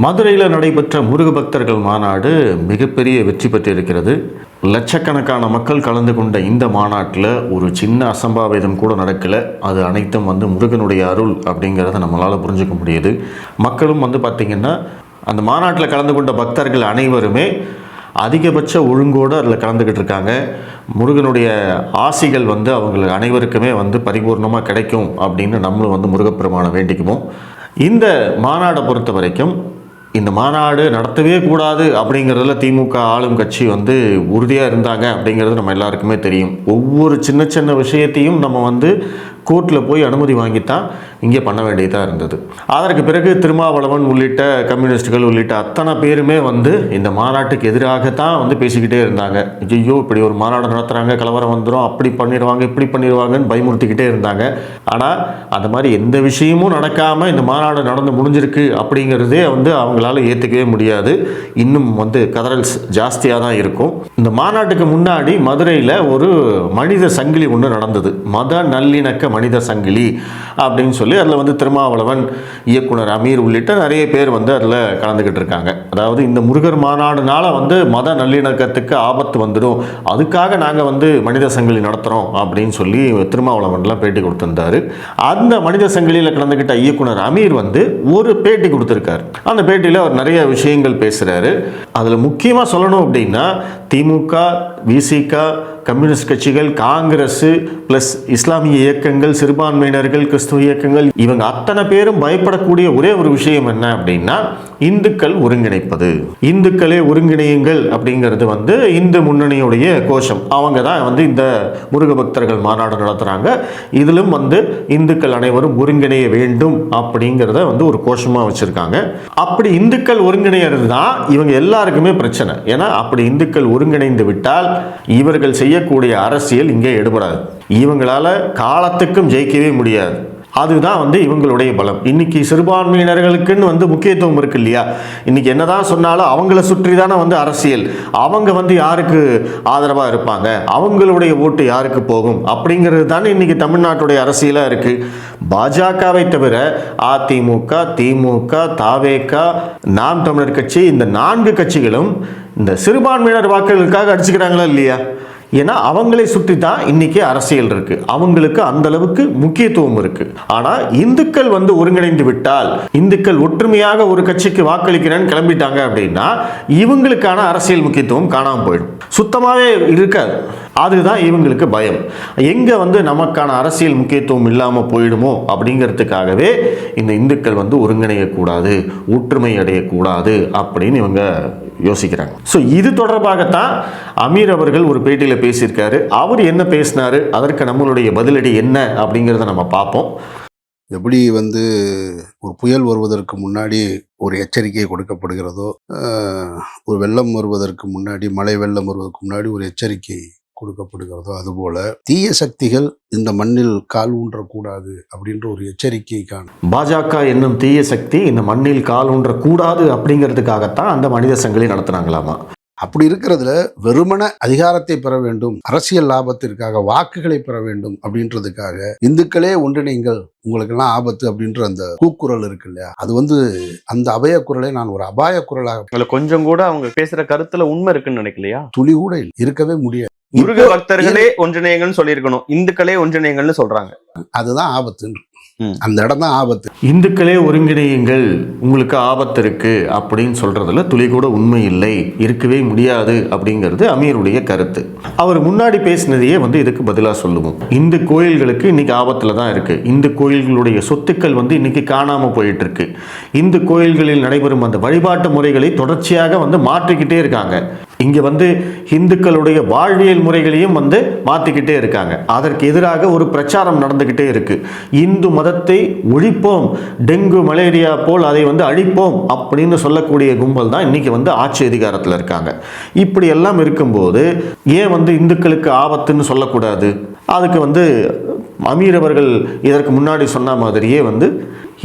மதுரையில் நடைபெற்ற முருக பக்தர்கள் மாநாடு மிகப்பெரிய வெற்றி பெற்றிருக்கிறது. லட்சக்கணக்கான மக்கள் கலந்து கொண்ட இந்த மாநாட்டில் ஒரு சின்ன அசம்பாவிதம் கூட நடக்கலை. அது அனைத்தும் வந்து முருகனுடைய அருள் அப்படிங்கிறத நம்மளால் புரிஞ்சுக்க முடியுது. மக்களும் வந்து பார்த்திங்கன்னா அந்த மாநாட்டில் கலந்து கொண்ட பக்தர்கள் அனைவருமே அதிகபட்ச ஒழுங்கோடு அதில் கலந்துக்கிட்டு இருக்காங்க. முருகனுடைய ஆசிகள் வந்து அவங்களுக்கு அனைவருக்குமே வந்து பரிபூர்ணமாக கிடைக்கும் அப்படின்னு நம்மளும் வந்து முருகப்பெருமானை வேண்டிக்குவோம். இந்த மாநாடை பொறுத்த வரைக்கும் இந்த மாநாடு நடத்தவே கூடாது அப்படிங்கிறதுல திமுக ஆளும் கட்சி வந்து உறுதியாக இருந்தாங்க அப்படிங்கிறது நம்ம எல்லாருக்குமே தெரியும். ஒவ்வொரு சின்ன சின்ன விஷயத்தையும் நம்ம வந்து கோர்ட்டில் போய் அனுமதி வாங்கித்தான் இங்கே பண்ண வேண்டியதாக இருந்தது. அதற்கு பிறகு திருமாவளவன் உள்ளிட்ட கம்யூனிஸ்டுகள் உள்ளிட்ட அத்தனை பேருமே வந்து இந்த மாநாட்டுக்கு எதிராகத்தான் வந்து பேசிக்கிட்டே இருந்தாங்க. ஐயோ இப்படி ஒரு மாநாடு நடத்துகிறாங்க கலவரம் வந்துடும் அப்படி பண்ணிடுவாங்க இப்படி பண்ணிடுவாங்கன்னு பயமுறுத்திக்கிட்டே இருந்தாங்க. ஆனால் அந்த மாதிரி எந்த விஷயமும் நடக்காமல் இந்த மாநாடு நடந்து முடிஞ்சிருக்கு அப்படிங்கிறதே வந்து அவங்களால ஏற்றுக்கவே முடியாது. இன்னும் வந்து கதறல்ஸ் ஜாஸ்தியாக தான் இருக்கும். இந்த மாநாட்டுக்கு முன்னாடி மதுரையில் ஒரு மனித சங்கிலி ஒன்று நடந்தது. மத நல்லிணக்க மனித சங்கிலி அப்படின்னு சொல்லி அதில் வந்து திருமாவளவன் இயக்குனர் அமீர் உள்ளிட்ட நிறைய பேர் வந்து அதில் கலந்துக்கிட்டு இருக்காங்க. அதாவது இந்த முருகர் மாநாடுனால வந்து மத நல்லிணக்கத்துக்கு ஆபத்து வந்துடும் அதுக்காக நாங்கள் வந்து மனித சங்கிலி நடத்துகிறோம் அப்படின்னு சொல்லி திருமாவளவன்லாம் பேட்டி கொடுத்துருந்தாரு. அந்த மனித சங்கிலியில் கலந்துக்கிட்ட இயக்குனர் அமீர் வந்து ஒரு பேட்டி கொடுத்துருக்காரு. அந்த பேட்டியில் அவர் நிறைய விஷயங்கள் பேசுகிறாரு அதில் முக்கியமாக சொல்லணும் அப்படின்னா திமுக விசிக கம்யூனிஸ்ட் கட்சிகள் காங்கிரஸ் ப்ளஸ் இஸ்லாமிய இயக்கங்கள் சிறுபான்மையினர்கள் கிறிஸ்துவ இயக்கங்கள் இவங்க அத்தனை பேரும் பயப்படக்கூடிய ஒரே ஒரு விஷயம் என்ன அப்படின்னா இந்துக்கள் ஒருங்கிணைப்பது. இந்துக்களே ஒருங்கிணையுங்கள் அப்படிங்கிறது வந்து இந்து முன்னணியுடைய கோஷம். அவங்க தான் வந்து இந்த முருக பக்தர்கள் மாநாடு நடத்துகிறாங்க இதிலும் வந்து இந்துக்கள் அனைவரும் ஒருங்கிணைய வேண்டும் அப்படிங்கிறத வந்து ஒரு கோஷமாக வச்சுருக்காங்க. அப்படி இந்துக்கள் ஒருங்கிணையிறது தான் இவங்க எல்லா எல்லாருக்குமே பிரச்சனை. ஏன்னா அப்படி இந்துக்கள் ஒருங்கிணைந்து விட்டால் இவர்கள் செய்யக்கூடிய அரசியல் இங்கே எடுபடாது. இவங்களால காலத்துக்கும் ஜெயிக்கவே முடியாது. அதுதான் வந்து இவங்களுடைய பலம். இன்னைக்கு சிறுபான்மையினர்களுக்குன்னு வந்து முக்கியத்துவம் இருக்கு இல்லையா? இன்னைக்கு என்னதான் சொன்னாலும் அவங்கள சுற்றி தானே வந்து அரசியல். அவங்க வந்து யாருக்கு ஆதரவாக இருப்பாங்க? அவங்களுடைய ஓட்டு யாருக்கு போகும்? அப்படிங்கிறது தானே இன்னைக்கு தமிழ்நாட்டுடைய அரசியலாக இருக்கு. பாஜகவை தவிர அதிமுக திமுக தாவேக நாம் தமிழர் கட்சி இந்த நான்கு கட்சிகளும் இந்த சிறுபான்மையினர் வாக்குகளுக்காக அடிச்சுக்கிறாங்களா இல்லையா? ஏன்னா அவங்களை சுற்றி தான் இன்னைக்கு அரசியல் இருக்கு. அவங்களுக்கு அந்த அளவுக்கு முக்கியத்துவம் இருக்கு. ஆனா இந்துக்கள் வந்து ஒருங்கிணைந்து விட்டால் இந்துக்கள் ஒற்றுமையாக ஒரு கட்சிக்கு வாக்களிக்கிறேன்னு கிளம்பிட்டாங்க அப்படின்னா இவங்களுக்கான அரசியல் முக்கியத்துவம் காணாமல் போயிடும். சுத்தமாகவே இருக்காது. அதுதான் இவங்களுக்கு பயம். எங்கே வந்து நமக்கான அரசியல் முக்கியத்துவம் இல்லாமல் போயிடுமோ அப்படிங்கிறதுக்காகவே இந்த இந்துக்கள் வந்து ஒருங்கிணையக்கூடாது ஒற்றுமை அடையக்கூடாது அப்படின்னு இவங்க யோசிக்கிறாங்க. ஸோ இது தொடர்பாகத்தான் அமீர் அவர்கள் ஒரு பேட்டியில் பேசியிருக்காரு. அவர் என்ன பேசினார்? அதற்கு நம்மளுடைய பதிலடி என்ன அப்படிங்கிறத நம்ம பார்ப்போம். எப்படி வந்து ஒரு புயல் வருவதற்கு முன்னாடி ஒரு எச்சரிக்கை கொடுக்கப்படுகிறதோ ஒரு வெள்ளம் வருவதற்கு முன்னாடி மழை வெள்ளம் வருவதற்கு முன்னாடி ஒரு எச்சரிக்கை கொடுக்கப்படுகிறதோ அதுபோல தீய சக்திகள் இந்த மண்ணில் கால் ஊன்றக்கூடாது அப்படின்ற ஒரு எச்சரிக்கைக்கான பாஜக என்னும் தீய சக்தி இந்த மண்ணில் கால் ஊன்றக்கூடாது அப்படிங்கிறதுக்காகத்தான் அந்த மனித சங்கிலி நடத்துனாங்களாமா? அப்படி இருக்கிறதுல வெறுமன அதிகாரத்தை பெற வேண்டும் அரசியல் லாபத்திற்காக வாக்குகளை பெற வேண்டும் அப்படின்றதுக்காக இந்துக்களே ஒன்றிணைங்கள் உங்களுக்கெல்லாம் ஆபத்து அப்படின்ற அந்த கூக்குரல் இருக்கு இல்லையா? அது வந்து அந்த அபய குரலை நான் ஒரு அபாய குரலாக கொஞ்சம் கூட அவங்க பேசுற கருத்துல உண்மை இருக்குன்னு நினைக்கலையா? துளி கூட. இருக்கவே முடியாது. முருக பக்தர்களே ஒன்றிணையங்கள்னு சொல்லியிருக்கணும். இந்துக்களே ஒன்றிணையங்கள்னு சொல்றாங்க. அதுதான் ஆபத்து ம். அந்த இடம் தான் ஆபத்து. இந்துக்களே ஒருங்கிணையுங்கள் உங்களுக்கு ஆபத்து இருக்கு அப்படின்னு சொல்றதுல துளி கூட உண்மை இல்லை இருக்கவே முடியாது அப்படிங்கிறது அமீருடைய கருத்து. அவர் முன்னாடி பேசினதையே வந்து இதுக்கு பதிலாக சொல்லுவோம். இந்து கோயில்களுக்கு இன்னைக்கு ஆபத்தில் தான் இருக்கு. இந்து கோயில்களுடைய சொத்துக்கள் வந்து இன்னைக்கு காணாமல் போயிட்டு இருக்கு. இந்து கோயில்களில் நடைபெறும் அந்த வழிபாட்டு முறைகளை தொடர்ச்சியாக வந்து மாற்றிக்கிட்டே இருக்காங்க. இங்கே வந்து இந்துக்களுடைய வாழ்வியல் முறைகளையும் வந்து மாற்றிக்கிட்டே இருக்காங்க. அதற்கு எதிராக ஒரு பிரச்சாரம் நடந்துக்கிட்டே இருக்குது இந்து மதத்தை ஒழிப்போம். டெங்கு மலேரியா போல் அதை வந்து அழிப்போம் அப்படின்னு சொல்லக்கூடிய கும்பல் தான் இன்னைக்கு வந்து ஆட்சி அதிகாரத்தில் இருக்காங்க. இப்படி எல்லாம் இருக்கும்போது ஏன் வந்து இந்துக்களுக்கு ஆபத்துன்னு சொல்லக்கூடாது? அதுக்கு வந்து அமீர் அவர்கள் இதற்கு முன்னாடி சொன்ன மாதிரியே வந்து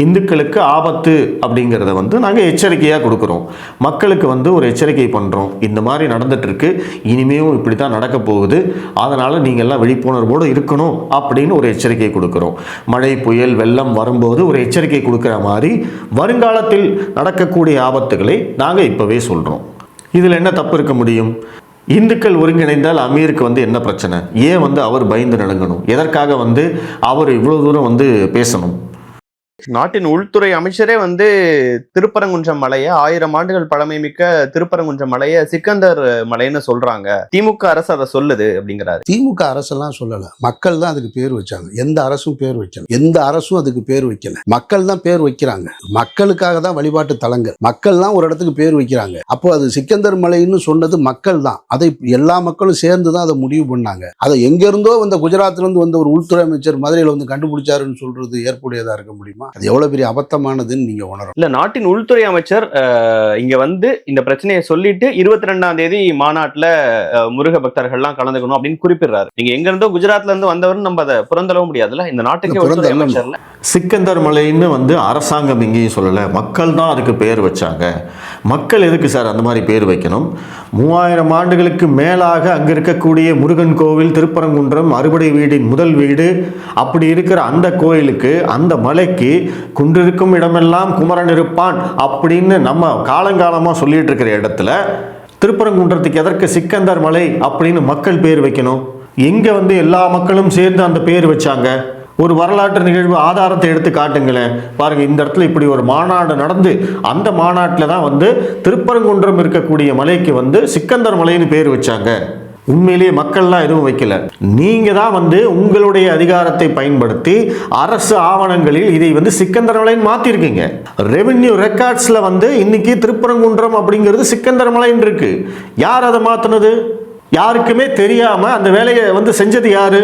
இந்துக்களுக்கு ஆபத்து அப்படிங்கிறத வந்து நாங்கள் எச்சரிக்கையாக கொடுக்குறோம். மக்களுக்கு வந்து ஒரு எச்சரிக்கை பண்ணுறோம் இந்த மாதிரி நடந்துகிட்ருக்கு இனிமேவும் இப்படி தான் நடக்க போகுது. அதனால் நீங்கள் எல்லாம் விழிப்புணர்வோடு இருக்கணும் அப்படின்னு ஒரு எச்சரிக்கை கொடுக்குறோம். மழை புயல் வெள்ளம் வரும்போது ஒரு எச்சரிக்கை கொடுக்குற மாதிரி வருங்காலத்தில் நடக்கக்கூடிய ஆபத்துகளை நாங்கள் இப்போவே சொல்கிறோம் இதில் என்ன தப்பு இருக்க முடியும்? இந்துக்கள் ஒருங்கிணைந்தால் அமீருக்கு வந்து என்ன பிரச்சனை? ஏன் வந்து அவர் பயந்து நடங்கணும்? எதற்காக வந்து அவர் இவ்வளோ தூரம் வந்து பேசணும்? நாட்டின் உள்துறை அமைச்சரே வந்து திருப்பரங்குன்றம் மலையை ஆயிரம் ஆண்டுகள் பழமை மிக்க திருப்பரங்குன்றம் மலையை சிக்கந்தர் மலைன்னு சொல்றாங்க. திமுக அரசு அதை சொல்லுது அப்படிங்கிறாரு. திமுக அரசெல்லாம் சொல்லல. மக்கள் தான் அதுக்கு பேர் வச்சாங்க. எந்த அரசும் பேர் வைக்கல. எந்த அரசும் அதுக்கு பேர் வைக்கல. மக்கள் தான் பேர் வைக்கிறாங்க. மக்களுக்காக தான் வழிபாட்டு தலங்கள். மக்கள் தான் ஒரு இடத்துக்கு பேர் வைக்கிறாங்க. அப்போ அது சிக்கந்தர் மலைன்னு சொன்னது மக்கள் தான். அதை எல்லா மக்களும் சேர்ந்து தான் அதை முடிவு பண்ணாங்க. அதை எங்க இருந்தோ வந்த குஜராத்ல இருந்து வந்த ஒரு உள்துறை அமைச்சர் மதுரையில வந்து கண்டுபிடிச்சாருன்னு சொல்றது ஏற்புடையதா இருக்க முடியுமா? அது எவ்வளவு பெரிய அபத்தமானதுன்னு நீங்க உணரணும். இல்ல நாட்டின் உள்துறை அமைச்சர் இங்க வந்து இந்த பிரச்சனையை சொல்லிட்டு இருபத்தி ரெண்டாம் தேதி மாநாட்டுல முருக பக்தர்கள்லாம் கலந்துக்கணும் அப்படின்னு குறிப்பிடுறாரு. நீங்க எங்க இருந்தோ குஜராத்ல இருந்து வந்தவர்னு நம்ம அதை புறந்தளவு முடியாதுல்ல? இந்த நாட்டுக்கே உள்துறை புறந்தள்ளணும். அமைச்சர்ல. சிக்கந்தர் மலைன்னு வந்து அரசாங்கம் எங்கேயும் சொல்லலை. மக்கள் தான் அதுக்கு பேர் வச்சாங்க. மக்கள் எதுக்கு சார் அந்த மாதிரி பேர் வைக்கணும்? மூவாயிரம் ஆண்டுகளுக்கு மேலாக அங்கே இருக்கக்கூடிய முருகன் கோவில் திருப்பரங்குன்றம் அறுபடை வீடின் முதல் வீடு அப்படி இருக்கிற அந்த கோயிலுக்கு அந்த மலைக்கு குன்றிருக்கும் இடமெல்லாம் குமரன் இருப்பான் அப்படின்னு நம்ம காலங்காலமாக சொல்லிட்டு இருக்கிற இடத்துல திருப்பரங்குன்றத்துக்கு எதற்கு சிக்கந்தர் மலை அப்படின்னு மக்கள் பேர் வைக்கணும். எங்கே வந்து எல்லா மக்களும் சேர்ந்து அந்த பேர் வச்சாங்க? ஒரு வரலாற்று நிகழ்வு ஆதாரத்தை எடுத்து காட்டுங்களேன். பாருங்க இந்த இடத்துல இப்படி ஒரு மாநாடு நடந்து அந்த மாநாட்டில் தான் வந்து திருப்பரங்குன்றம் இருக்கக்கூடிய மலைக்கு வந்து சிக்கந்தர் மலைன்னு பேர் வச்சாங்க. உண்மையிலேயே மக்கள்லாம் எதுவும் வைக்கல. நீங்க தான் வந்து உங்களுடைய அதிகாரத்தை பயன்படுத்தி அரசு ஆவணங்களில் இதை வந்து சிக்கந்தர் மலைன்னு மாத்திருக்கீங்க. ரெவென்யூ ரெக்கார்ட்ஸ்ல வந்து இன்னைக்கு திருப்பரங்குன்றம் அப்படிங்கிறது சிக்கந்தர் மலைன்னு இருக்கு. யார் அதை மாற்றினது யாருக்குமே தெரியாம அந்த வேலையை வந்து செஞ்சது யாரு?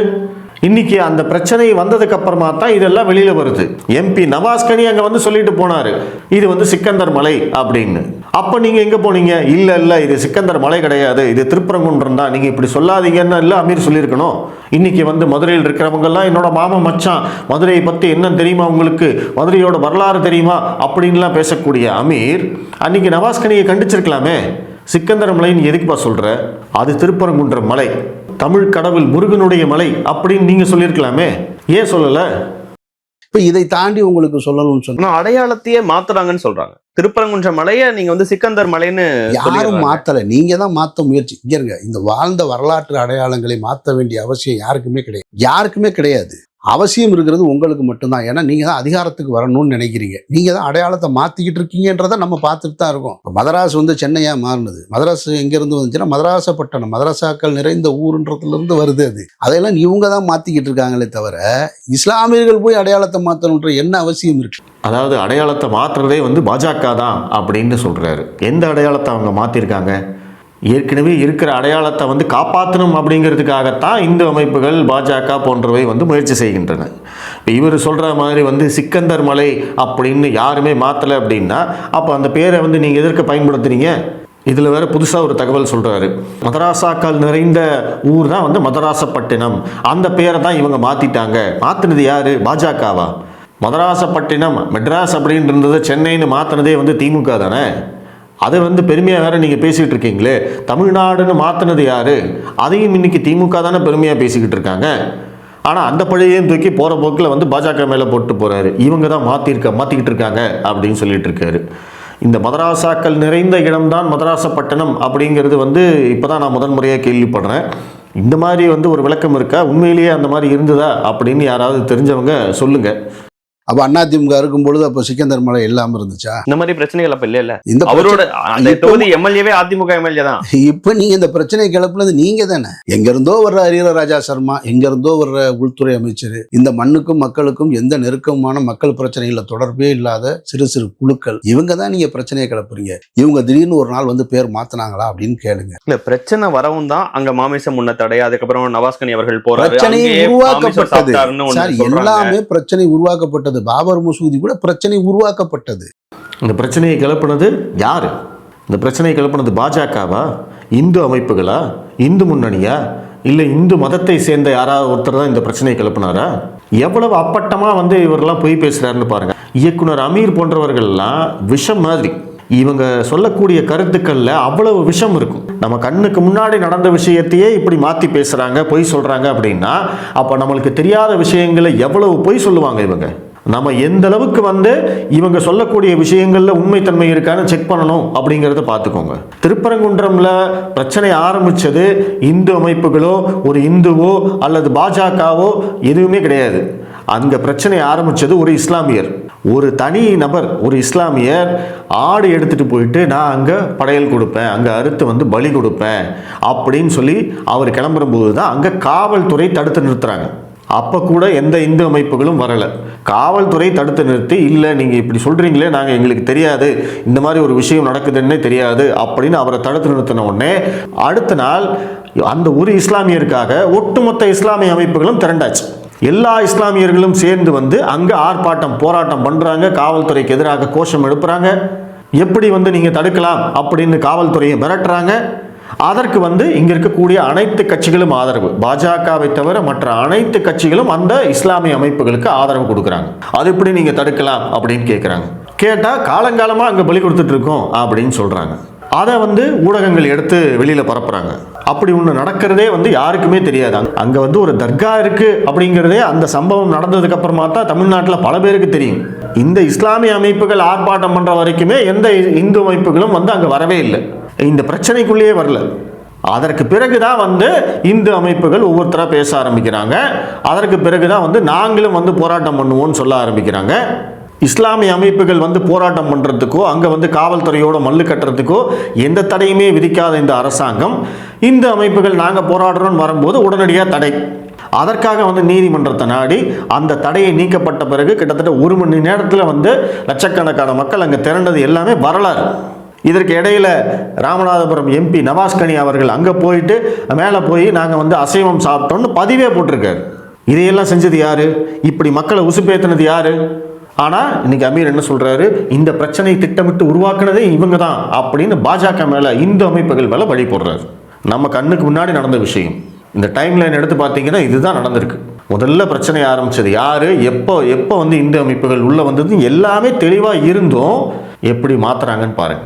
இன்னைக்கு அந்த பிரச்சனை வந்ததுக்கு அப்புறமா தான் இதெல்லாம் வெளியில வருது. எம்பி நவாஸ்கனி அங்க வந்து சொல்லிட்டு போனாரு. இது வந்து சிக்கந்தர் மலை அப்படின்னு. அப்ப நீங்க எங்க போனீங்க? இல்ல இல்ல இது சிக்கந்தர் மலை கிடையாது. இது திருப்பரங்குன்றம் தான். நீங்க இப்படி சொல்லாதீங்கன்னு இல்ல அமீர் சொல்லியிருக்கணும். இன்னைக்கு வந்து மதுரையில் இருக்கிறவங்க எல்லாம் என்னோட மாமன் மச்சான். மதுரையை பத்தி என்ன தெரியுமா உங்களுக்கு? மதுரையோட வரலாறு தெரியுமா? அப்படின்லாம் பேசக்கூடிய அமீர் அன்னைக்கு நவாஸ்கனியை கண்டிச்சிருக்கலாமே. சிக்கந்தர் மலைன்னு எதுக்குப்பா சொல்ற? அது திருப்பரங்குன்றம் மலை. தமிழ் கடவுள் முருகனுடைய மலை அப்படின்னு நீங்க சொல்லியிருக்கலாமே. ஏன் சொல்லல? இப்ப இதை தாண்டி உங்களுக்கு சொல்லணும்னு சொன்னா அடையாளத்தையே மாத்துறாங்கன்னு சொல்றாங்க. திருப்பரங்குன்றம் மலையை நீங்க வந்து சிக்கந்தர் மலைன்னு யாரும். மாத்தல. நீங்க தான் மாத்த முயற்சி. இங்க இருங்க. இந்த வாழ்ந்த வரலாற்று அடையாளங்களை மாத்த வேண்டிய அவசியம் யாருக்குமே கிடையாது. யாருக்குமே கிடையாது. அவசியம் இருக்கிறது உங்களுக்கு மட்டும்தான். ஏன்னா நீங்க தான் அதிகாரத்துக்கு வரணும்னு நினைக்கிறீங்க. நீங்க தான் அடையாளத்தை மாத்திக்கிட்டு இருக்கீங்கன்றதை நம்ம பார்த்துட்டு தான் இருக்கோம். மதராஸ் வந்து சென்னையா மாறினது. மதராஸ் எங்க இருந்து வந்துச்சுன்னா மதராசப்பட்டணம் மதரசாக்கள் நிறைந்த ஊருன்றதுல இருந்து வருது அது. அதையெல்லாம் இவங்க தான் மாத்திக்கிட்டு இருக்காங்களே தவிர இஸ்லாமியர்கள் போய் அடையாளத்தை மாத்தணுன்ற என்ன அவசியம் இருக்கு? அதாவது அடையாளத்தை மாற்றுறதே வந்து பாஜக தான் அப்படின்னு சொல்றாரு. எந்த அடையாளத்தை அவங்க மாத்திருக்காங்க? ஏற்கனவே இருக்கிற அடையாளத்தை வந்து காப்பாற்றணும் அப்படிங்கிறதுக்காகத்தான் இந்து அமைப்புகள் பாஜக போன்றவை வந்து முயற்சி செய்கின்றன. இப்போ இவர் சொல்கிற மாதிரி வந்து சிக்கந்தர் மலை அப்படின்னு யாருமே மாற்றலை அப்படின்னா அப்போ அந்த பேரை வந்து நீங்கள் எதற்கு பயன்படுத்துறீங்க? இதில் வேற புதுசாக ஒரு தகவல் சொல்கிறாரு மதராசாக்கள் நிறைந்த ஊர் தான் வந்து மதராசப்பட்டினம். அந்த பேரை தான் இவங்க மாற்றிட்டாங்க மாற்றினது யார்? பாஜகவா? மதராசப்பட்டினம் மெட்ராஸ் அப்படின்னு இருந்தது சென்னைன்னு மாற்றினதே வந்து திமுக தானே? அதை வந்து பெருமையாக வேற நீங்கள் பேசிகிட்டு இருக்கீங்களே? தமிழ்நாடுன்னு மாற்றினது யார்? அதையும் இன்னைக்கு திமுக தானே பெருமையாக பேசிக்கிட்டு இருக்காங்க. ஆனால் அந்த பழையையும் தூக்கி போகிற போக்கில் வந்து பாஜக மேலே போட்டு போகிறாரு இவங்க தான் மாற்றிருக்க மாற்றிக்கிட்டு இருக்காங்க அப்படின்னு சொல்லிட்டு இருக்காரு. இந்த மதராசாக்கள் நிறைந்த இடம்தான் மதராசப்பட்டினம் அப்படிங்கிறது வந்து இப்போ தான் நான் முதன் முறையாக கேள்விப்படுறேன். இந்த மாதிரி வந்து ஒரு விளக்கம் இருக்கா? உண்மையிலேயே அந்த மாதிரி இருந்ததா? அப்படின்னு யாராவது தெரிஞ்சவங்க சொல்லுங்கள் அப்ப அதிமுக இருக்கும் பொழுது அப்போ சிக்கந்தர் மலை இல்லாம இருந்துச்சா? இந்த மாதிரி பிரச்சனைகள் அப்ப இல்ல இல்ல இந்த அவரோட அந்த தொகுதி எம்எல்ஏவே அதிமுக எம்எல்ஏ தான். இப்ப நீங்க இந்த பிரச்சனை கிளப்புனது நீங்க தானே. எங்க இருந்தோ வர்ற ஹரீர ராஜா சர்மா எங்க இருந்தோ வர்ற உள்துறை அமைச்சர் இந்த மண்ணுக்கும் மக்களுக்கும் எந்த நெருக்கமான மக்கள் பிரச்சனைகள தொடர்பே இல்லாத சிறு சிறு குழுக்கள் இவங்க தான் நீங்க பிரச்சனையை கிளப்புறீங்க. இவங்க திடீர்னு ஒரு நாள் வந்து பேர் மாத்தினாங்களா அப்படின்னு கேளுங்க. இல்ல பிரச்சனை வரவும் தான் அங்க மாமிச முன்ன தடை அதுக்கப்புறம் நவாஸ்கனி அவர்கள் போறாரு. பிரச்சனை மாமிசம் உருவாக்கப்பட்டது. எல்லாமே பிரச்சனை உருவாக்கப்பட்டது பாபர் மசூதி கூட பிரச்சனை உருவாக்கப்பட்டது. இந்த பிரச்சனையை கிளப்பினது யார்? இந்த பிரச்சனையை கிளப்பினது பாஜகவா? இந்து அமைப்புகளா? இந்து முன்னணியா? இல்லை இந்து மதத்தை சேர்ந்த யாராவது ஒருத்தர் தான் இந்த பிரச்சனையை கிளப்பினாரா? எவ்வளவு அப்பட்டமாக வந்து இவரெல்லாம் பொய் பேசுகிறாருன்னு பாருங்கள் இயக்குனர் அமீர் போன்றவர்கள்லாம் விஷம் மாதிரி. இவங்க சொல்லக்கூடிய கருத்துக்களில் அவ்வளவு விஷம் இருக்கும். நம்ம கண்ணுக்கு முன்னாடி நடந்த விஷயத்தையே இப்படி மாற்றி பேசுகிறாங்க பொய் சொல்கிறாங்க அப்படின்னா அப்போ நம்மளுக்கு தெரியாத விஷயங்களை எவ்வளவு பொய் சொல்லுவாங்க இவங்க? நம்ம எந்த அளவுக்கு வந்து இவங்க சொல்லக்கூடிய விஷயங்களில் உண்மைத்தன்மை இருக்கான்னு செக் பண்ணணும் அப்படிங்கிறத பார்த்துக்கோங்க. திருப்பரங்குன்றம்ல பிரச்சனை ஆரம்பிச்சது இந்து அமைப்புகளோ ஒரு இந்துவோ அல்லது பாஜகவோ எதுவுமே கிடையாது. அங்க பிரச்சனை ஆரம்பித்தது ஒரு இஸ்லாமியர். ஒரு தனி நபர் ஒரு இஸ்லாமியர் ஆடு எடுத்துட்டு போயிட்டு நான் அங்கே படையல் கொடுப்பேன் அங்கே அறுத்து வந்து பலி கொடுப்பேன் அப்படின்னு சொல்லி அவர் கிளம்பும்போது தான் அங்கே காவல்துறை தடுத்து நிறுத்துறாங்க. அப்போ கூட எந்த இந்து அமைப்புகளும் வரலை. காவல்துறை தடுத்து நிறுத்தி இல்லை நீங்கள் இப்படி சொல்கிறீங்களே நாங்கள் எங்களுக்கு தெரியாது. இந்த மாதிரி ஒரு விஷயம் நடக்குதுன்னே தெரியாது அப்படின்னு அவரை தடுத்து நிறுத்தின உடனே அடுத்த நாள் அந்த ஒரு இஸ்லாமியருக்காக ஒட்டுமொத்த இஸ்லாமிய அமைப்புகளும் திரண்டாச்சு. எல்லா இஸ்லாமியர்களும் சேர்ந்து வந்து அங்கே ஆர்ப்பாட்டம் போராட்டம் பண்ணுறாங்க காவல்துறைக்கு எதிராக கோஷம் எழுப்புறாங்க. எப்படி வந்து நீங்கள் தடுக்கலாம்? அப்படின்னு காவல்துறையை மிரட்டுறாங்க. அதற்கு வந்து இங்கே இருக்கக்கூடிய அனைத்து கட்சிகளும் ஆதரவு. பாஜகவை தவிர மற்ற அனைத்து கட்சிகளும் அந்த இஸ்லாமிய அமைப்புகளுக்கு ஆதரவு கொடுக்குறாங்க. அது எப்படி நீங்கள் தடுக்கலாம் அப்படின்னு கேட்குறாங்க கேட்டால் காலங்காலமாக அங்கே பலி கொடுத்துட்ருக்கோம் அப்படின்னு சொல்கிறாங்க அதை வந்து ஊடகங்கள் எடுத்து வெளியில பரப்புறாங்க. அப்படி ஒன்று நடக்கிறதே வந்து யாருக்குமே தெரியாது. அங்க- வந்து ஒரு தர்கா இருக்கு அப்படிங்கிறதே அந்த சம்பவம் நடந்ததுக்கு அப்புறமா தான் தமிழ்நாட்டில் பல பேருக்கு தெரியும். இந்த இஸ்லாமிய அமைப்புகள் ஆர்ப்பாட்டம் பண்ற வரைக்குமே எந்த இந்து அமைப்புகளும் வந்து அங்க வரவே இல்லை. இந்த பிரச்சனைக்குள்ளேயே வரல. அதற்கு பிறகுதான் வந்து இந்து அமைப்புகள் ஒவ்வொருத்தராக பேச ஆரம்பிக்கிறாங்க. அதற்கு பிறகுதான் வந்து நாங்களும் வந்து போராட்டம் பண்ணுவோம்னு சொல்ல ஆரம்பிக்கிறாங்க. இஸ்லாமிய அமைப்புகள் வந்து போராட்டம் பண்ணுறதுக்கோ அங்கே வந்து காவல்துறையோட மல்லு கட்டுறதுக்கோ எந்த தடையுமே விதிக்காத இந்த அரசாங்கம் இந்த அமைப்புகள் நாங்கள் போராடுறோம்னு வரும்போது உடனடியாக தடை. அதற்காக வந்து நீதிமன்றத்தை நாடி அந்த தடையை நீக்கப்பட்ட பிறகு கிட்டத்தட்ட ஒரு மணி நேரத்தில் வந்து லட்சக்கணக்கான மக்கள் அங்கே திரண்டது எல்லாமே வரலாறு. இதற்கு இடையில் ராமநாதபுரம் எம்பி நவாஸ்கனி அவர்கள் அங்கே போயிட்டு மேலே போய் நாங்கள் வந்து அசைவம் சாப்பிட்டோம்னு பதிவே போட்டிருக்காரு. இதையெல்லாம் செஞ்சது யாரு? இப்படி மக்களை உசுப்பேத்தினது யாரு? ஆனால் இன்னைக்கு அமீர் என்ன சொல்கிறாரு இந்த பிரச்சனையை திட்டமிட்டு உருவாக்குனதே இவங்க தான் அப்படின்னு பாஜக மேலே இந்து அமைப்புகள் மேலே வழி போடுறாரு. நம்ம கண்ணுக்கு முன்னாடி நடந்த விஷயம். இந்த டைம் லைன் எடுத்து பார்த்தீங்கன்னா இதுதான் நடந்திருக்கு. முதல்ல பிரச்சனை ஆரம்பிச்சது யாரு? எப்போ எப்போ வந்து இந்து அமைப்புகள் உள்ளே வந்தது எல்லாமே தெளிவாக இருந்தும் எப்படி மாத்துறாங்கன்னு பாருங்க.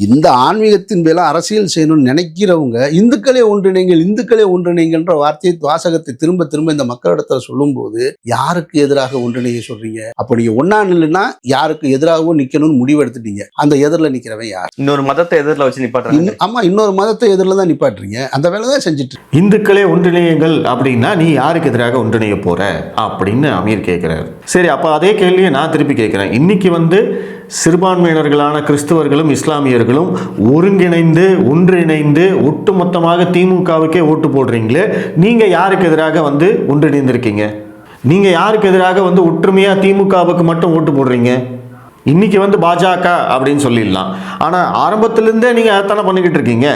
இந்த ஆன்மீகத்தின் மேல அரசியல் செய்யணும்னு நினைக்கிறவங்க இந்துக்களே ஒன்றிணைங்கள் இந்துக்களே ஒன்றிணைங்கன்ற வார்த்தையை வாசகத்தை திரும்ப திரும்ப இந்த மக்களிடத்துல சொல்லும்போது யாருக்கு எதிராக ஒன்றிணைய சொல்றீங்க? அப்ப நீங்க ஒன்னா நில்லுன்னா யாருக்கு எதிராகவும் நிக்கணும்னு முடிவு எடுத்துட்டீங்க அந்த எதிரில் நிக்கிறவன் யார்? இன்னொரு மதத்தை எதிரில் வச்சு நிப்பாட்டுறாங்க. ஆமா இன்னொரு மதத்தை எதிரில் தான் நிப்பாட்டுறீங்க. அந்த வேலை தான் செஞ்சுட்டு. இந்துக்களே ஒன்றிணையுங்கள் அப்படின்னா நீ யாருக்கு எதிராக ஒன்றிணைய போற? அப்படின்னு அமீர் கேட்கிறார் சரி அப்போ அதே கேள்வியை நான் திருப்பி கேட்குறேன் இன்னைக்கு வந்து சிறுபான்மையினர்களான கிறிஸ்தவர்களும் இஸ்லாமியர்களும் ஒருங்கிணைந்து ஒன்றிணைந்து ஒட்டுமொத்தமாக திமுகவுக்கே ஓட்டு போடுறீங்களே நீங்கள் யாருக்கு எதிராக வந்து ஒன்றிணைந்திருக்கீங்க? நீங்கள் யாருக்கு எதிராக வந்து ஒற்றுமையாக திமுகவுக்கு மட்டும் ஓட்டு போடுறீங்க? இன்னைக்கு வந்து பாஜக அப்படின்னு சொல்லிடலாம். ஆனால் ஆரம்பத்துலேருந்தே நீங்கள் அதைத்தானே பண்ணிக்கிட்டு இருக்கீங்க?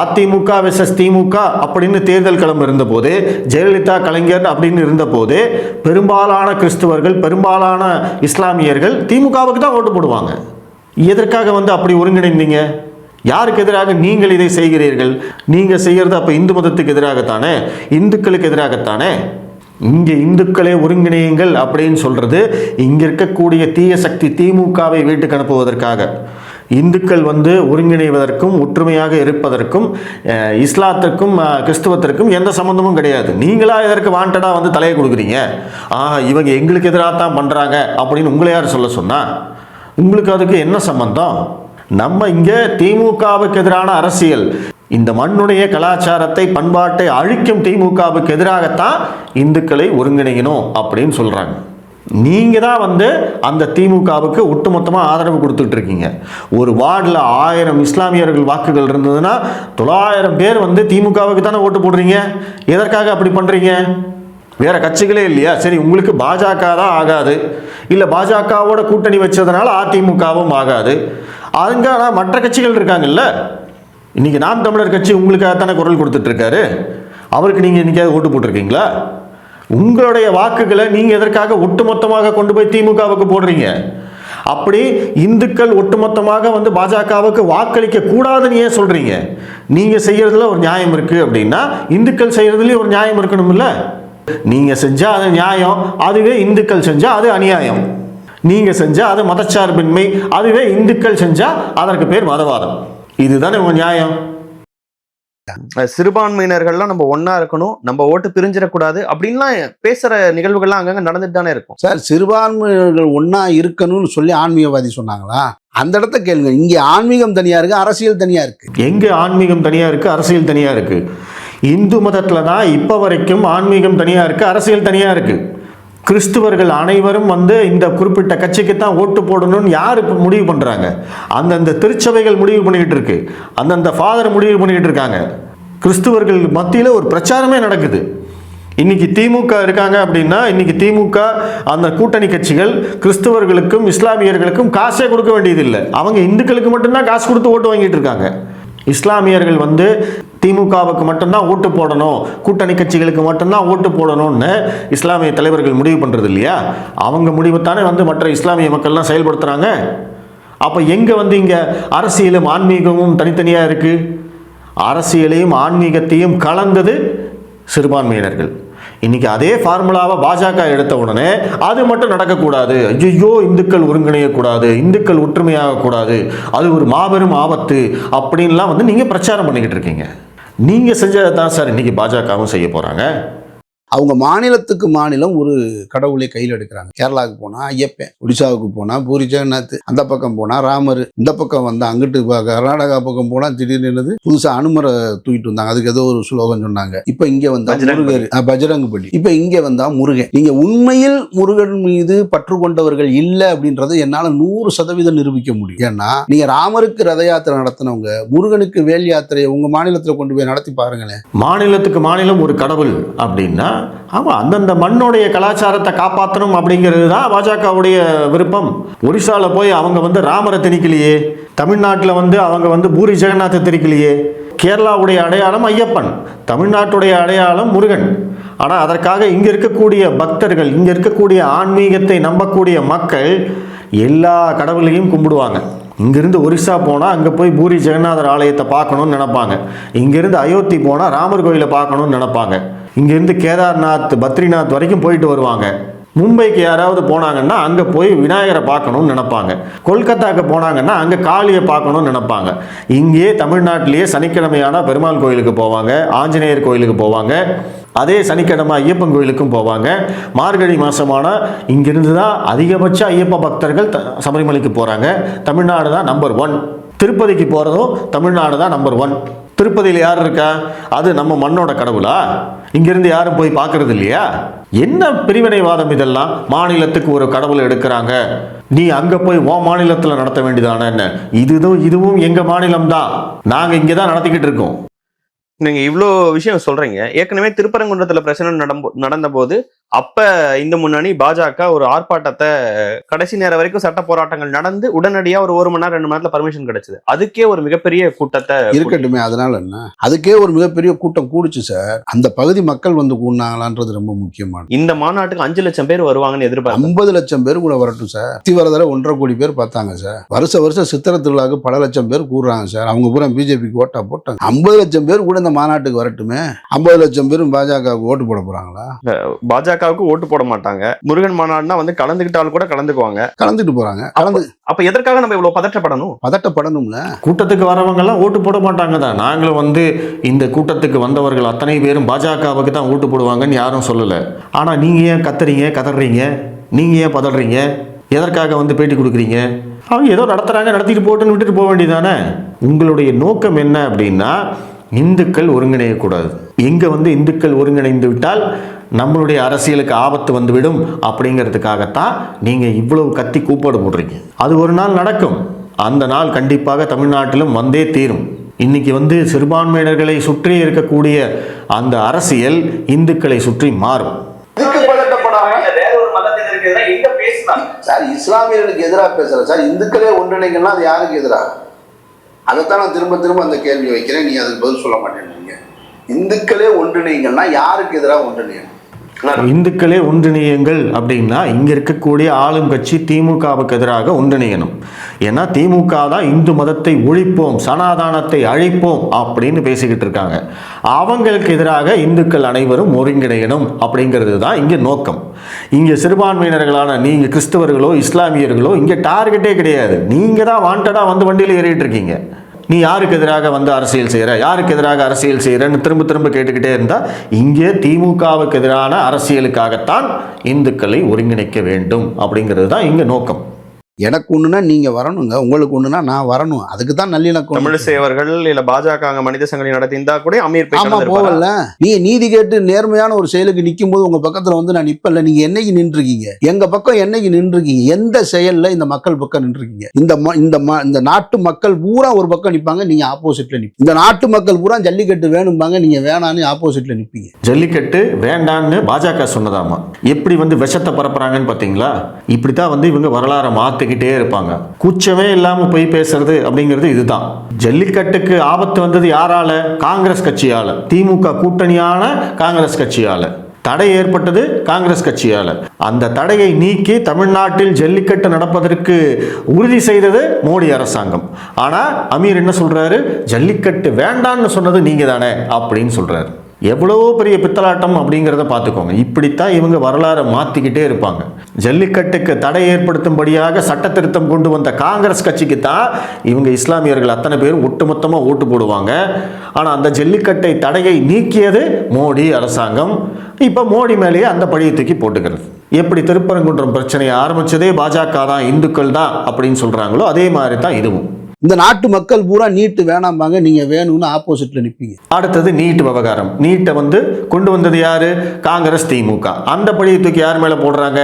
அதிமுக வெசஸ் திமுக அப்படின்னு தேர்தல் களம் இருந்தபோது ஜெயலலிதா கலைஞர் அப்படின்னு இருந்தபோது பெரும்பாலான கிறிஸ்துவர்கள் பெரும்பாலான இஸ்லாமியர்கள் திமுகவுக்கு தான் ஓட்டு போடுவாங்க. எதற்காக வந்து அப்படி ஒருங்கிணைந்தீங்க? யாருக்கு எதிராக நீங்கள் இதை செய்கிறீர்கள்? நீங்கள் செய்கிறது அப்போ இந்து மதத்துக்கு எதிராகத்தானே? இந்துக்களுக்கு எதிராகத்தானே? இங்கே இந்துக்களே ஒருங்கிணையுங்கள் அப்படின்னு சொல்கிறது இங்கே இருக்கக்கூடிய தீய சக்தி திமுகவை வீட்டுக்கு அனுப்புவதற்காக. இந்துக்கள் வந்து ஒருங்கிணைவதற்கும் ஒற்றுமையாக இருப்பதற்கும் இஸ்லாத்திற்கும் கிறிஸ்துவத்திற்கும் எந்த சம்மந்தமும் கிடையாது. நீங்களா இதற்கு வாண்டடாக வந்து தலையை கொடுக்குறீங்க. ஆ இவங்க எங்களுக்கு எதிராக தான் பண்ணுறாங்க அப்படின்னு உங்களை யார் சொல்ல சொன்னா? உங்களுக்கு அதுக்கு என்ன சம்பந்தம்? நம்ம இங்கே திமுகவுக்கு எதிரான அரசியல். இந்த மண்ணுடைய கலாச்சாரத்தை பண்பாட்டை அழிக்கும் திமுகவுக்கு எதிராகத்தான் இந்துக்களை ஒருங்கிணைக்கணும் அப்படின்னு சொல்கிறாங்க நீங்கள் தான் வந்து அந்த திமுகவுக்கு ஒட்டுமொத்தமாக ஆதரவு கொடுத்துட்டு இருக்கீங்க ஒரு வார்டில் ஆயிரம் இஸ்லாமியர்கள் வாக்குகள் இருந்ததுன்னா தொள்ளாயிரம் பேர் வந்து திமுகவுக்கு தானே ஓட்டு போடுறீங்க? எதற்காக அப்படி பண்ணுறீங்க வேற கட்சிகளே இல்லையா? சரி உங்களுக்கு பாஜக தான் ஆகாது. இல்லை பாஜகவோட கூட்டணி வச்சதுனால அதிமுகவும் ஆகாது. அங்க ஆனால் மற்ற கட்சிகள் இருக்காங்கல்ல? இன்னைக்கு நாம் தமிழர் கட்சி உங்களுக்காக தானே குரல் கொடுத்துட்ருக்காரு? அவருக்கு நீங்கள் இன்னைக்காவது ஓட்டு போட்டிருக்கீங்களா? உங்களுடைய வாக்குகளை நீங்கள் எதற்காக ஒட்டுமொத்தமாக கொண்டு போய் திமுகவுக்கு போடுறீங்க? அப்படி இந்துக்கள் ஒட்டுமொத்தமாக வந்து பாஜகவுக்கு வாக்களிக்க கூடாதுன்னு ஏன் சொல்றீங்க? நீங்க செய்யறதுல ஒரு நியாயம் இருக்கு அப்படின்னா இந்துக்கள் செய்யறதுலயும் ஒரு நியாயம் இருக்கணும்ல? நீங்க செஞ்சா அது நியாயம் அதுவே இந்துக்கள் செஞ்சா அது அநியாயம். நீங்க செஞ்சா அது மதச்சார்பின்மை அதுவே இந்துக்கள் செஞ்சா அதற்கு பேர் மதவாதம். இதுதானே உங்க நியாயம்? அஹ் சிறுபான்மையினர்கள்லாம் நம்ம ஒண்ணா இருக்கணும் நம்ம ஓட்டு பிரிஞ்சிடக்கூடாது அப்படின்லாம் பேசுற நிகழ்வுகள்லாம் அங்கங்க நடந்துட்டு தானே இருக்கும். சார் சிறுபான்மையினர்கள் ஒன்றா இருக்கணும்னு சொல்லி ஆன்மீகவாதி சொன்னாங்களா? அந்த இடத்த கேளுங்க. இங்கே ஆன்மீகம் தனியாக இருக்கு அரசியல் தனியாக இருக்கு. எங்க ஆன்மீகம் தனியா இருக்கு அரசியல் தனியா இருக்கு? இந்து மதத்துல தான் இப்ப வரைக்கும் ஆன்மீகம் தனியா இருக்கு அரசியல் தனியா இருக்கு. கிறிஸ்துவர்கள் அனைவரும் வந்து இந்த குறிப்பிட்ட கட்சிக்கு தான் ஓட்டு போடணும்னு யார் இப்போ முடிவு பண்ணுறாங்க அந்தந்த திருச்சபைகள் முடிவு பண்ணிக்கிட்டு இருக்கு. அந்தந்த ஃபாதர் முடிவு பண்ணிக்கிட்டு இருக்காங்க. கிறிஸ்துவர்கள் மத்தியில் ஒரு பிரச்சாரமே நடக்குது. இன்னைக்கு திமுக இருக்காங்க அப்படின்னா இன்னைக்கு திமுக அந்த கூட்டணி கட்சிகள் கிறிஸ்துவர்களுக்கும் இஸ்லாமியர்களுக்கும் காசே கொடுக்க வேண்டியதில்லை. அவங்க இந்துக்களுக்கு மட்டும்தான் காசு கொடுத்து ஓட்டு வாங்கிட்டு இருக்காங்க. இஸ்லாமியர்கள் வந்து திமுகவுக்கு மட்டும்தான் ஓட்டு போடணும் கூட்டணி கட்சிகளுக்கு மட்டும்தான் ஓட்டு போடணும்னு இஸ்லாமிய தலைவர்கள் முடிவு பண்ணுறது இல்லையா? அவங்க முடிவுத்தானே வந்து மற்ற இஸ்லாமிய மக்கள்லாம் செயல்படுத்துகிறாங்க அப்போ எங்கே வந்து இங்கே அரசியலும் ஆன்மீகமும் தனித்தனியாக இருக்குது அரசியலையும் ஆன்மீகத்தையும் கலந்தது சிறுபான்மையினர்கள். இன்னைக்கு அதே ஃபார்முலாவை பாஜக எடுத்த உடனே அது மட்டும் நடக்கக்கூடாது. ஐயோ இந்துக்கள் ஒருங்கிணையக்கூடாது இந்துக்கள் ஒற்றுமையாகக்கூடாது அது ஒரு மாபெரும் ஆபத்து அப்படின்லாம் வந்து நீங்கள் பிரச்சாரம் பண்ணிக்கிட்டு இருக்கீங்க. நீங்கள் செஞ்சதை தான் சார் இன்னைக்கு பாஜகவும் செய்ய போகிறாங்க அவங்க மாநிலத்துக்கு மாநிலம் ஒரு கடவுளை கையில் எடுக்கிறாங்க. கேரளாவுக்கு போனால் ஐயப்பன் ஒடிசாவுக்கு போனால் பூரி ஜெகநாத் அந்த பக்கம் போனால் ராமர் இந்த பக்கம் வந்தால் அங்கிட்டு கர்நாடகா பக்கம் போனால் திடீர்னு என்னது? புதுசாக அனுமரை தூக்கிட்டு வந்தாங்க. அதுக்கு ஏதோ ஒரு ஸ்லோகம் சொன்னாங்க. இப்போ இங்கே வந்தா பஜ்ரங் முருகர் ஆ, பஜ்ரங் பலி இப்போ இங்கே வந்தா முருகன். நீங்கள் உண்மையில் முருகன் மீது பற்று கொண்டவர்கள் இல்லை அப்படின்றத என்னால் நூறு சதவீதம் நிரூபிக்க முடியும். ஏன்னா நீங்கள் ராமருக்கு ரத யாத்திரை நடத்தினவங்க முருகனுக்கு வேல் யாத்திரையை உங்கள் மாநிலத்தில் கொண்டு போய் நடத்தி பாருங்களேன். மாநிலத்துக்கு மாநிலம் ஒரு கடவுள் அப்படின்னா ஆமாம் அந்தந்த மண்ணுடைய கலாச்சாரத்தை காப்பாற்றணும் அப்படிங்கிறது தான் பாஜகவுடைய விருப்பம். ஒரிசாவில் போய் அவங்க வந்து ராமரை திணிக்கலையே. தமிழ்நாட்டில் வந்து அவங்க வந்து பூரி ஜெகநாத்தை திணிக்கலையே. கேரளாவுடைய அடையாளம் ஐயப்பன். தமிழ்நாட்டுடைய அடையாளம் முருகன். ஆனால் அதற்காக இங்கே இருக்கக்கூடிய பக்தர்கள் இங்கே இருக்கக்கூடிய ஆன்மீகத்தை நம்பக்கூடிய மக்கள் எல்லா கடவுளையும் கும்பிடுவாங்க. இங்கிருந்து ஒரிசா போனால் அங்கே போய் பூரி ஜெகநாதர் ஆலயத்தை பார்க்கணும்னு நினப்பாங்க. இங்கிருந்து அயோத்தி போனால் ராமர் கோயிலை பார்க்கணும்னு நினப்பாங்க. இங்கேருந்து கேதார்நாத் பத்ரிநாத் வரைக்கும் போயிட்டு வருவாங்க. மும்பைக்கு யாராவது போனாங்கன்னா அங்கே போய் விநாயகரை பார்க்கணும்னு நினைப்பாங்க. கொல்கத்தாக்கு போனாங்கன்னா அங்கே காளியை பார்க்கணும்னு நினைப்பாங்க. இங்கேயே தமிழ்நாட்டிலேயே சனிக்கிழமையான பெருமாள் கோயிலுக்கு போவாங்க ஆஞ்சநேயர் கோயிலுக்கு போவாங்க அதே சனிக்கிழமை ஐயப்பன் கோயிலுக்கும் போவாங்க. மார்கழி மாதமான இங்கிருந்து தான் அதிகபட்ச ஐயப்ப பக்தர்கள் த- சபரிமலைக்கு போகிறாங்க தமிழ்நாடு தான் நம்பர் ஒன் திருப்பதிக்கு போகிறதும் தமிழ்நாடு தான் நம்பர் ஒன் திருப்பதியில் யார் இருக்கா? அது நம்ம மண்ணோட கடவுளா? இங்கிருந்து யாரும் போய் பார்க்கறது இல்லையா? என்ன பிரிவினைவாதம் இதெல்லாம்? மாநிலத்துக்கு ஒரு கடவுளை எடுக்கிறாங்க. நீ அங்கே போய் உன் மாநிலத்தில் நடத்த வேண்டியதான என்ன? இதுதும் இதுவும் எங்கள் மாநிலம்தான். நாங்கள் இங்கே தான் நடத்திக்கிட்டு இருக்கோம். நீங்க இவ்ளோ விஷயம் சொல்றீங்க. ஏற்கனவே திருப்பரங்குன்றத்துல பிரச்சனை நடந்த போது அப்ப இந்த முன்னணி பாஜக ஒரு ஆர்ப்பாட்டத்தை கடைசி நேரம் வரைக்கும் சட்ட போராட்டங்கள் நடந்து உடனடியா ஒரு ஒரு மணி நேரம் ரெண்டு மணி நேரத்துல பர்மிஷன் கிடைச்சது. அதுக்கே ஒரு மிகப்பெரிய கூட்டத்தை இருக்கட்டுமே அதனால என்ன? அதுக்கே ஒரு மிகப்பெரிய கூட்டம் கூடுச்சு சார். அந்த பகுதி மக்கள் வந்து கூடினாங்களான்றது ரொம்ப முக்கியமானது இந்த மாநாட்டுக்கு அஞ்சு லட்சம் பேர் வருவாங்கன்னு எதிர்பார்த்து ஐம்பது லட்சம் பேர் கூட வரட்டும் சார். அத்தி வரதர ஒன்றரை கோடி பேர் பார்த்தாங்க சார். வருஷ வருஷம் சித்திரை திருவிழாவுக்கு பல லட்சம் பேர் கூடுறாங்க சார். அவங்க பூரா பிஜேபிக்கு ஓட்டா போட்டாங்க. ஐம்பது லட்சம் பேர் கூட இந்த மாநாட்டுக்கு வரட்டுமே? ஐம்பது லட்சம் பேரும் பாஜகவுக்கு ஓட்டு போட போறாங்களா? பாஜகவுக்கு ஓட்டு போட மாட்டாங்க. முருகன் மாநாடுனா வந்து கலந்துக்கிட்டாலும் கூட கலந்துக்குவாங்க. கலந்துட்டு போறாங்க. கலந்து அப்ப எதற்காக நம்ம இவ்வளவு பதற்றப்படணும்? பதட்டப்படணும்ல? கூட்டத்துக்கு வரவங்கெல்லாம் ஓட்டு போட மாட்டாங்க தான். நாங்களும் வந்து இந்த கூட்டத்துக்கு வந்தவர்கள் அத்தனை பேரும் பாஜகவுக்கு தான் ஓட்டு போடுவாங்கன்னு யாரும் சொல்லலை. ஆனால் நீங்கள் ஏன் கத்துறீங்க கதறீங்க? நீங்கள் ஏன் பதறீங்க? எதற்காக வந்து பேட்டி கொடுக்குறீங்க? அவங்க ஏதோ நடத்துகிறாங்க நடத்திட்டு போட்டுன்னு விட்டுட்டு போக வேண்டியதானே உங்களுடைய நோக்கம் என்ன அப்படின்னா இந்துக்கள் ஒருங்கிணையக்கூடாது. எங்கே வந்து இந்துக்கள் ஒருங்கிணைந்து விட்டால் நம்மளுடைய அரசியலுக்கு ஆபத்து வந்துவிடும் அப்படிங்கிறதுக்காகத்தான் நீங்கள் இவ்வளவு கத்தி கூப்பாடு போடுறீங்க. அது ஒரு நாள் நடக்கும். அந்த நாள் கண்டிப்பாக தமிழ்நாட்டிலும் வந்தே தீரும். இன்னைக்கு வந்து சிறுபான்மையினர்களை சுற்றி இருக்கக்கூடிய அந்த அரசியல் இந்துக்களை சுற்றி மாறும். வேற ஒரு மதத்தினருக்கு எங்க பேசினாங்க சார் இஸ்லாமியர்களுக்கு எதிராக பேசுற சார் இந்துக்களே ஒன்றிணைங்கன்னா அது யாருக்கு எதிராக அதைத்தான் நான் திரும்ப திரும்ப அந்த கேள்வி வைக்கிறேன். நீ அதுக்கு பதில் சொல்ல மாட்டேன்றீங்க. இந்துக்களே ஒன்றிணைங்கன்னா யாருக்கு எதிராக ஒன்றிணையணும்? இந்துக்களே ஒன்றிணையுங்கள் அப்படின்னா இங்க இருக்கக்கூடிய ஆளும் கட்சி திமுகவுக்கு எதிராக ஒன்றிணையணும். ஏன்னா திமுக தான் இந்து மதத்தை ஒழிப்போம் சனாதானத்தை அழிப்போம் அப்படின்னு பேசிக்கிட்டு இருக்காங்க. அவங்களுக்கு எதிராக இந்துக்கள் அனைவரும் ஒருங்கிணையணும் அப்படிங்கிறது தான் இங்கே நோக்கம். இங்கே சிறுபான்மையினர்களான நீங்கள் கிறிஸ்தவர்களோ இஸ்லாமியர்களோ இங்கே டார்கெட்டே கிடையாது. நீங்கள் தான் வாண்டடாக வந்து வண்டியில் ஏறிட்டு இருக்கீங்க. நீ யாருக்கு எதிராக வந்து அரசியல் செய்கிற யாருக்கு எதிராக அரசியல் செய்கிறன்னு திரும்ப திரும்ப கேட்டுக்கிட்டே இருந்தால் இங்கே திமுகவுக்கு எதிரான அரசியலுக்காகத்தான் இந்துக்களை ஒருங்கிணைக்க வேண்டும் அப்படிங்கிறது தான் இங்கே நோக்கம். எனக்கு ஒண்ணுனா நீங்க வரணுங்க உங்களுக்கு ஒண்ணுனா நான் வரணும். அதுக்கு தான் நல்லிணக்கம் தமிழிசை அவர்கள் இல்ல பாஜக மனித சங்கிலி நடத்தியிருந்தா கூட அமீர் போய் ஆமா கலந்திருப்பாரா? போகல. நீங்க நீதி கேட்டு நேர்மையான ஒரு செயலுக்கு நிற்கும் போது உங்க பக்கத்துல வந்து நான் நிப்பல நீங்க என்னைக்கு நின்றுருக்கீங்க? எங்க பக்கம் என்னைக்கு நின்றுருக்கீங்க? எந்த செயல்ல இந்த மக்கள் பக்கம் நின்றுருக்கீங்க? இந்த ம- இந்த ம- இந்த நாட்டு மக்கள் பூரா ஒரு பக்கம் நிப்பாங்க நீங்க ஆப்போசிட்ல நிப்பீங்க இந்த நாட்டு மக்கள் பூரா ஜல்லிக்கட்டு வேணும்பாங்க நீங்க வேணான்னு ஆப்போசிட்ல நிப்பீங்க. ஜல்லிக்கட்டு வேண்டான்னு பாஜக சொன்னதாமா? எப்படி வந்து விஷத்தை பரப்புறாங்கன்னு பார்த்தீங்களா இப்படி தான் வந்து இவங்க வரலாறை பார்த்துக்கிட்டே இருப்பாங்க. கூச்சமே இல்லாமல் போய் பேசுறது அப்படிங்கிறது இதுதான். ஜல்லிக்கட்டுக்கு ஆபத்து வந்தது யாரால? காங்கிரஸ் கட்சியால. திமுக கூட்டணியான காங்கிரஸ் கட்சியால. தடை ஏற்பட்டது காங்கிரஸ் கட்சியால. அந்த தடையை நீக்கி தமிழ்நாட்டில் ஜல்லிக்கட்டு நடப்பதற்கு உறுதி செய்தது மோடி அரசாங்கம். ஆனா அமீர் என்ன சொல்றாரு? ஜல்லிக்கட்டு வேண்டான்னு சொன்னது நீங்க தானே அப்படின்னு சொல்றாரு. எவ்வளோ பெரிய பித்தலாட்டம் அப்படிங்கிறத பார்த்துக்கோங்க. இப்படித்தான் இவங்க வரலாறை மாற்றிக்கிட்டே இருப்பாங்க. ஜல்லிக்கட்டுக்கு தடை ஏற்படுத்தும்படியாக சட்ட திருத்தம் கொண்டு வந்த காங்கிரஸ் கட்சிக்கு தான் இவங்க இஸ்லாமியர்கள் அத்தனை பேரும் ஒட்டுமொத்தமாக ஓட்டு போடுவாங்க. ஆனால் அந்த ஜல்லிக்கட்டை தடையை நீக்கியது மோடி அரசாங்கம். இப்போ மோடி மேலேயே அந்த பழியை தூக்கி போட்டுக்கிறது. எப்படி திருப்பரங்குன்றம் பிரச்சனையை ஆரம்பிச்சதே பாஜக தான் இந்துக்கள் தான் அப்படின்னு சொல்கிறாங்களோ அதே மாதிரி தான் இதுவும். இந்த நாட்டு மக்கள் பூரா நீட்டு வேணாம்பாங்க நீங்க வேணும்னு ஆப்போசிட்ல நிப்பீங்க. அடுத்தது நீட் விவகாரம். நீட்டை வந்து கொண்டு வந்தது யாரு? காங்கிரஸ் திமுக. அந்த பழியை தூக்கி யார் மேல போடுறாங்க?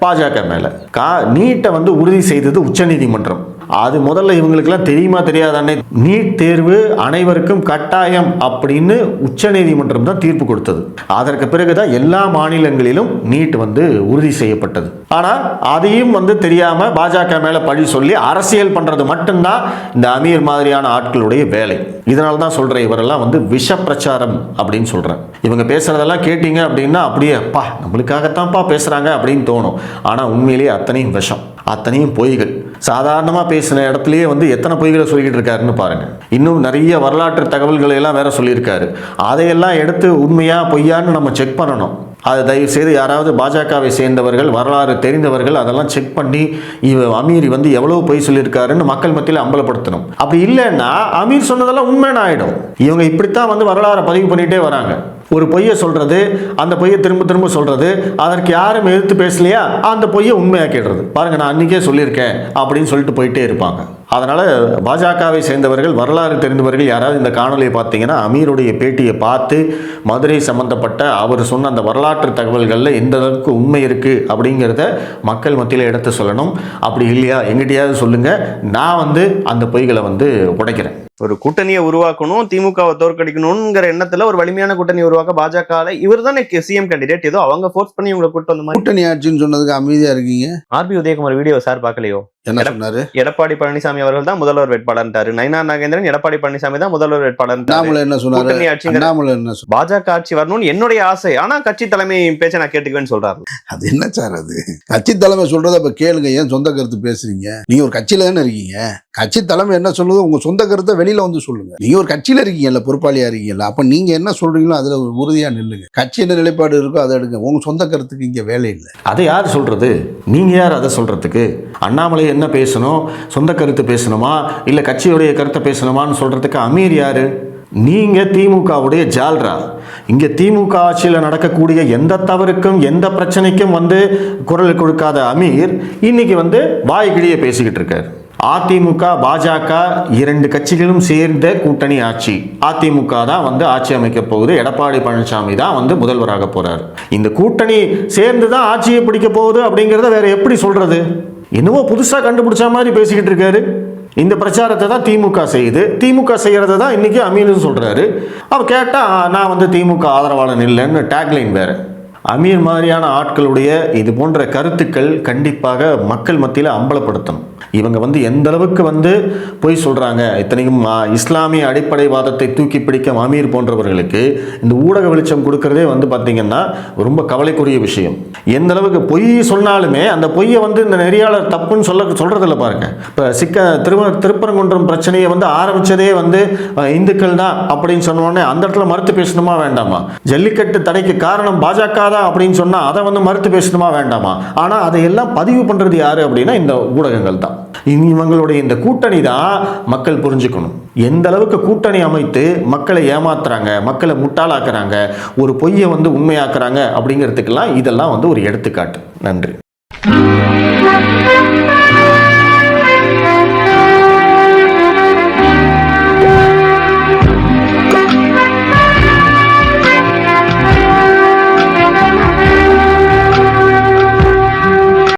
பாஜக மேல. கா நீட்டை வந்து உறுதி செய்தது உச்சநீதிமன்றம். அது முதல்ல இவங்களுக்கெல்லாம் தெரியுமா தெரியாதானே? நீட் தேர்வு அனைவருக்கும் கட்டாயம் அப்படின்னு உச்சநீதிமன்றம் தான் தீர்ப்பு கொடுத்தது. அதற்கு பிறகுதான் எல்லா மாநிலங்களிலும் நீட் வந்து உறுதி செய்யப்பட்டது. ஆனால் அதையும் வந்து தெரியாமல் பாஜக மேலே பழி சொல்லி அரசியல் பண்ணுறது மட்டும்தான் இந்த அமீர் மாதிரியான ஆட்களுடைய வேலை. இதனால தான் சொல்கிறேன் இவரெல்லாம் வந்து விஷ பிரச்சாரம் அப்படின்னு சொல்கிறேன் இவங்க பேசுகிறதெல்லாம் கேட்டீங்க அப்படின்னா அப்படியே அப்பா நம்மளுக்காகத்தான்ப்பா பேசுகிறாங்க அப்படின்னு தோணும். ஆனால் உண்மையிலேயே அத்தனையும் விஷம் அத்தனையும் பொய்கள். சாதாரணமாக பேசின இடத்துலயே வந்து எத்தனை பொய்களை சொல்லிக்கிட்டு இருக்காருன்னு பாருங்க. இன்னும் நிறைய வரலாற்று தகவல்களை எல்லாம் வேற சொல்லியிருக்காரு. அதையெல்லாம் எடுத்து உண்மையா பொய்யான்னு நம்ம செக் பண்ணணும். அதை தயவு செய்து யாராவது பாஜகவை சேர்ந்தவர்கள் வரலாறு தெரிந்தவர்கள் அதெல்லாம் செக் பண்ணி இவ அமீர் வந்து எவ்வளவு பொய் சொல்லியிருக்காருன்னு மக்கள் மத்தியில் அம்பலப்படுத்தணும். அப்படி இல்லைன்னா அமீர் சொன்னதெல்லாம் உண்மையான ஆயிடும். இவங்க இப்படித்தான் வந்து வரலாறை பதிவு பண்ணிட்டே வராங்க. ஒரு பொய்யை சொல்கிறது அந்த பொய்யை திரும்ப திரும்ப சொல்கிறது அதற்கு யாரும் எதிர்த்து பேசலையா? அந்த பொய்யை உண்மையாக்கிடுறது. பாருங்க நான் அன்றைக்கே சொல்லியிருக்கேன் அப்படின்னு சொல்லிட்டு போயிட்டே இருப்பாங்க. அதனால் பாஜகவை சேர்ந்தவர்கள் வரலாறு தெரிந்தவர்கள் யாராவது இந்த காணொலியை பார்த்தீங்கன்னா அமீருடைய பேட்டியை பார்த்து மதுரை சம்பந்தப்பட்ட அவர் சொன்ன அந்த வரலாற்று தகவல்களில் எந்த அளவுக்கு உண்மை இருக்குது அப்படிங்கிறத மக்கள் மத்தியில் எடுத்து சொல்லணும். அப்படி இல்லையா? எங்கிட்டையாவது சொல்லுங்கள் நான் வந்து அந்த பொய்களை வந்து உடைக்கிறேன். ஒரு கூட்டணியை உருவாக்கணும் திமுகவை தோற்கடிக்கணுங்கிற எண்ணத்துல ஒரு வலிமையான கூட்டணி உருவாக்க பாஜக இவர் தானே சிஎம் கேண்டிடேட் ஏதோ அவங்க ஃபோர்ஸ் பண்ணி உங்களை கூட்டு வந்த மாதிரி. கூட்டணி ஆட்சின்னு சொன்னதுக்கு அமைதியா இருக்கீங்க? R B Udhayakumar video sir பார்க்கலையோ? என்ன சொன்னாரு? எடப்பாடி பழனிசாமி அவர்கள் தான் முதல்வர் வேட்பாளர்ன்றாரு நயனா நாகேந்திரன் எடப்பாடி பழனிசாமி தான் முதல்வர் வேட்பாளர் அண்ணாமலை என்ன சொன்னாரு? என்ன பாஜக ஆட்சி வரணும்னு என்னுடைய ஆசை. ஆனா கட்சி தலைமை பேச்ச நான் கேட்டுக்குவேன்னு சொல்றாரு. அது என்ன சார் அது? கட்சி தலைமை சொல்றத இப்ப கேளுங்க. ஏன் சொந்த கருத்து பேசுறீங்க? நீங்க ஒரு கட்சியில தானே இருக்கீங்க? கட்சி தலைமை என்ன சொல்லுது உங்க சொந்த கருத்தை வெளியில வந்து சொல்லுங்க. நீங்க ஒரு கட்சியில இருக்கீங்கல்ல பொறுப்பாளியா இருக்கீங்கல்ல அப்ப நீங்க என்ன சொல்றீங்களோ அதுல ஒரு உறுதியா நில்லுங்க. கட்சி என்ன நிலைப்பாடு இருக்கோ அதை எடுங்க. உங்க சொந்த கருத்துக்கு இங்க வேலை இல்லை. அதை யார் சொல்றது? நீங்க யார் அதை சொல்றதுக்கு? அண்ணாமலை என்ன பேசணும்? சொந்த கருத்து பேசணுமா? இல்லை கட்சியுடைய கருத்தை பேசணுமான்னு சொல்றதுக்கு அமீர் யாரு? நீங்க திமுகவுடைய ஜால்ரா. இங்கே திமுக ஆட்சியில் நடக்கக்கூடிய எந்த தவறுக்கும் எந்த பிரச்சனைக்கும் வந்து குரல் கொடுக்காத அமீர் இன்னைக்கு வந்து வாய்க்கிழிய பேசிக்கிட்டு இருக்கார். அதிமுக பாஜக இரண்டு கட்சிகளும் சேர்ந்த கூட்டணி ஆட்சி. அதிமுக தான் வந்து ஆட்சி அமைக்க போகுது. எடப்பாடி பழனிசாமி தான் வந்து முதல்வராக போறார். இந்த கூட்டணி சேர்ந்து தான் ஆட்சியை பிடிக்க போகுது அப்படிங்கிறத வேற எப்படி சொல்றது? என்னவோ புதுசாக கண்டுபிடிச்ச மாதிரி பேசிக்கிட்டு இருக்காரு. இந்த பிரச்சாரத்தை தான் திமுக செய்யுது. திமுக செய்கிறத தான் இன்றைக்கி அமீனும் சொல்கிறாரு அவர் கேட்டால் நான் வந்து திமுக ஆதரவாளன் இல்லைன்னு டேக்லைன் வேறு. அமீர் மாதிரியான ஆட்களுடைய இது போன்ற கருத்துக்கள் கண்டிப்பாக மக்கள் மத்தியில் அம்பலப்படுத்தணும். இவங்க வந்து எந்த அளவுக்கு வந்து பொய் சொல்கிறாங்க இத்தனைக்கும் இஸ்லாமிய அடிப்படைவாதத்தை தூக்கி பிடிக்கும் அமீர் போன்றவர்களுக்கு இந்த ஊடக வெளிச்சம் கொடுக்கறதே வந்து பார்த்தீங்கன்னா ரொம்ப கவலைக்குரிய விஷயம். எந்த அளவுக்கு பொய் சொன்னாலுமே அந்த பொய்யை வந்து இந்த நெறியாளர் தப்புன்னு சொல்ல சொல்கிறதில்ல பாருங்க. இப்போ சிக்க திரும திருப்பரங்குன்றம் பிரச்சனையை வந்து ஆரம்பிச்சதே வந்து இந்துக்கள் தான் அப்படின்னு சொன்னோடனே அந்த இடத்துல மறுத்து பேசணுமா வேண்டாமா? ஜல்லிக்கட்டு தடைக்கு காரணம் பாஜக தான் அப்படின்னு சொன்னால் அதை வந்து மறுத்து பேசணுமா வேண்டாமா? ஆனா அதையெல்லாம் பதிவு பண்ணுறது யார் அப்படின்னா இந்த ஊடகங்கள் தான். இனி இவங்களுடைய இந்த கூட்டணி தான் மக்கள் புரிஞ்சுக்கணும். எந்த அளவுக்கு கூட்டணி அமைத்து மக்களை ஏமாத்துறாங்க மக்களை முட்டாளாக்குறாங்க ஒரு பொய்யை வந்து உண்மையாக்குறாங்க அப்படிங்கிறதுக்கெல்லாம் இதெல்லாம் வந்து ஒரு எடுத்துக்காட்டு. நன்றி.